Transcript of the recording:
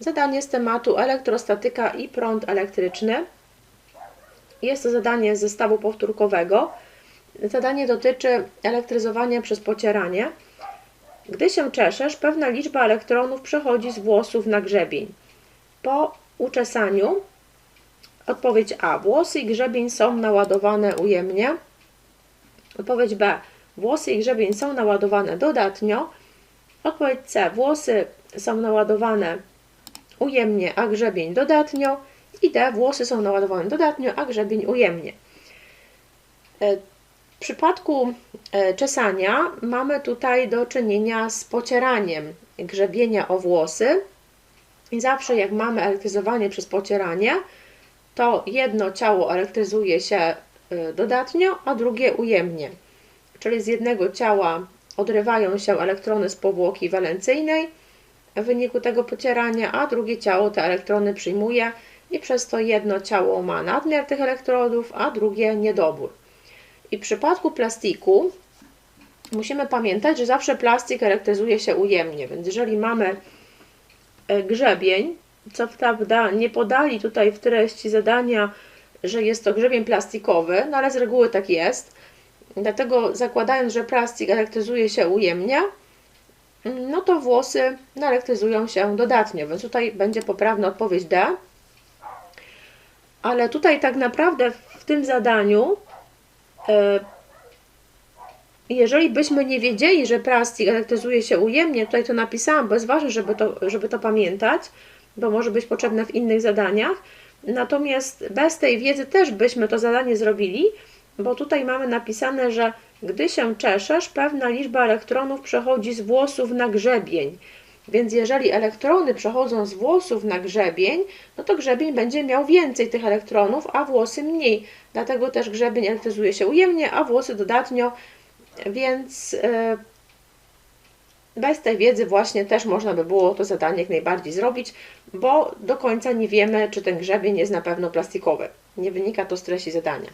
Zadanie z tematu elektrostatyka i prąd elektryczny. Jest to zadanie z zestawu powtórkowego. Zadanie dotyczy elektryzowania przez pocieranie. Gdy się czeszesz, pewna liczba elektronów przechodzi z włosów na grzebień. Po uczesaniu odpowiedź A. Włosy i grzebień są naładowane ujemnie. Odpowiedź B. Włosy i grzebień są naładowane dodatnio. Odpowiedź C. Włosy są naładowane ujemnie, a grzebień dodatnio. I D. Włosy są naładowane dodatnio, a grzebień ujemnie. E, W przypadku e, czesania mamy tutaj do czynienia z pocieraniem grzebienia o włosy. I zawsze jak mamy elektryzowanie przez pocieranie, to jedno ciało elektryzuje się y, dodatnio, a drugie ujemnie. Czyli z jednego ciała odrywają się elektrony z powłoki walencyjnej w wyniku tego pocierania, a drugie ciało te elektrony przyjmuje i przez to jedno ciało ma nadmiar tych elektrodów, a drugie niedobór. I w przypadku plastiku musimy pamiętać, że zawsze plastik elektryzuje się ujemnie, więc jeżeli mamy e, grzebień, co prawda nie podali tutaj w treści zadania, że jest to grzebień plastikowy, no ale z reguły tak jest. Dlatego zakładając, że plastik elektryzuje się ujemnie, no to włosy naelektryzują się dodatnio, więc tutaj będzie poprawna odpowiedź D. Ale tutaj tak naprawdę w tym zadaniu, e, jeżeli byśmy nie wiedzieli, że plastik elektryzuje się ujemnie, tutaj to napisałam, bo jest ważne, żeby to, żeby to pamiętać, bo może być potrzebne w innych zadaniach. Natomiast bez tej wiedzy też byśmy to zadanie zrobili, bo tutaj mamy napisane, że gdy się czeszesz, pewna liczba elektronów przechodzi z włosów na grzebień. Więc jeżeli elektrony przechodzą z włosów na grzebień, no to grzebień będzie miał więcej tych elektronów, a włosy mniej. Dlatego też grzebień elektryzuje się ujemnie, a włosy dodatnio, więc yy, bez tej wiedzy właśnie też można by było to zadanie jak najbardziej zrobić, bo do końca nie wiemy, czy ten grzebień jest na pewno plastikowy. Nie wynika to z treści zadania.